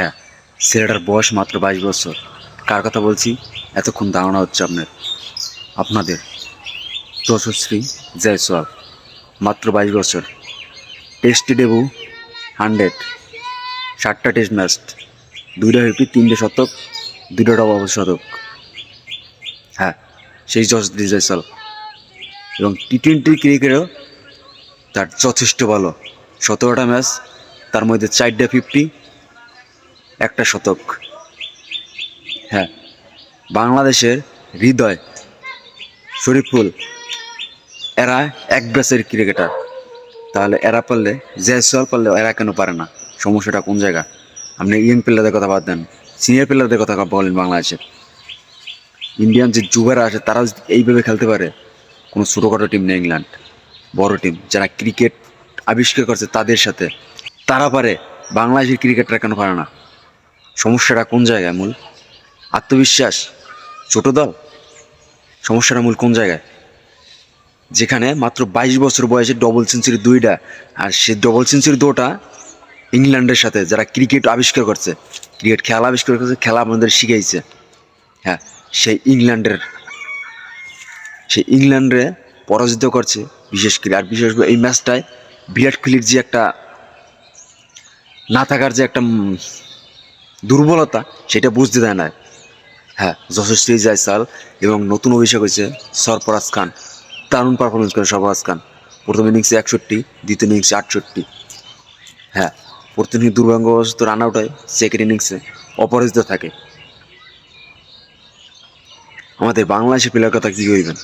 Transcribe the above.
হ্যাঁ ছেলেটার বয়স মাত্র বাইশ বছর। কার কথা বলছি? এতক্ষণ ধারণা হচ্ছে আপনার। আপনাদের। যশশ্রী জয়সওয়াল। মাত্র বাইশ বছর। টেস্টি ডেবু হান্ড্রেড। ষাটটা টেস্ট ম্যাচ। দুইটা হেপি তিনটে শতক, দুইটা ডবল শতক। হ্যাঁ সেই যশশ্রী জয়সওয়াল। এবং টি টোয়েন্টি ক্রিকেটেও তার যথেষ্ট ভালো। সতেরোটা ম্যাচ, তার মধ্যে চারটা ফিফটি একটা শতক। হ্যাঁ বাংলাদেশের হৃদয়, শরীফুল, এরা এক ব্যাচের ক্রিকেটার। তাহলে এরা পারলে জয়সওয়াল পারলে এরা কেন পারে না? সমস্যাটা কোন জায়গা? আপনি ইয়ং প্লেয়ারদের কথা বাদ দেন সিনিয়র প্লেয়ারদের কথা বলেন বাংলাদেশের ইন্ডিয়ান যে যুবেরা আছে তারা এইভাবে খেলতে পারে, কোনো ছোটোখাটো টিম নেই ইংল্যান্ড, বড় টিম যারা ক্রিকেট আবিষ্কার করছে তাদের সাথে। তারা পারে, বাংলাদেশের ক্রিকেটরা কেন পারে না? সমস্যাটা কোন জায়গায় মূল? আত্মবিশ্বাস, ছোট দল, সমস্যাটা মূল কোন জায়গায়? যেখানে মাত্র বাইশ বছর বয়সে ডবল সেঞ্চুরি দুইটা, আর সে ডবল সেঞ্চুরি দুটা ইংল্যান্ডের সাথে যারা ক্রিকেট আবিষ্কার করছে ক্রিকেট খেলা আবিষ্কার করছে, খেলা আমাদের শিখাইছে। হ্যাঁ সেই ইংল্যান্ডের, সেই ইংল্যান্ডে পরাজিত করছে, বিশেষ করে আর বিশেষ করে এই ম্যাচটায় বিরাট কোহলির যে একটা, না থাকার যে একটা দুর্বলতা সেটা বুঝতে দেয় না। হ্যাঁ যশস্বী জয়সাল এবং নতুন অভিষেক হয়েছে সরফরাজ খান, দারুণ পারফরমেন্স করে সরফরাজ খান। প্রথম ইনিংসে একষট্টি, দ্বিতীয় ইনিংসে আটষট্টি। হ্যাঁ প্রথম ইনিংস দুর্ভাগ্যবশত রান আউট হয় সেকেন্ড ইনিংসে অপরাজিত থাকে। আমাদের বাংলাদেশের প্লেয়ার কথা কী কইবেন?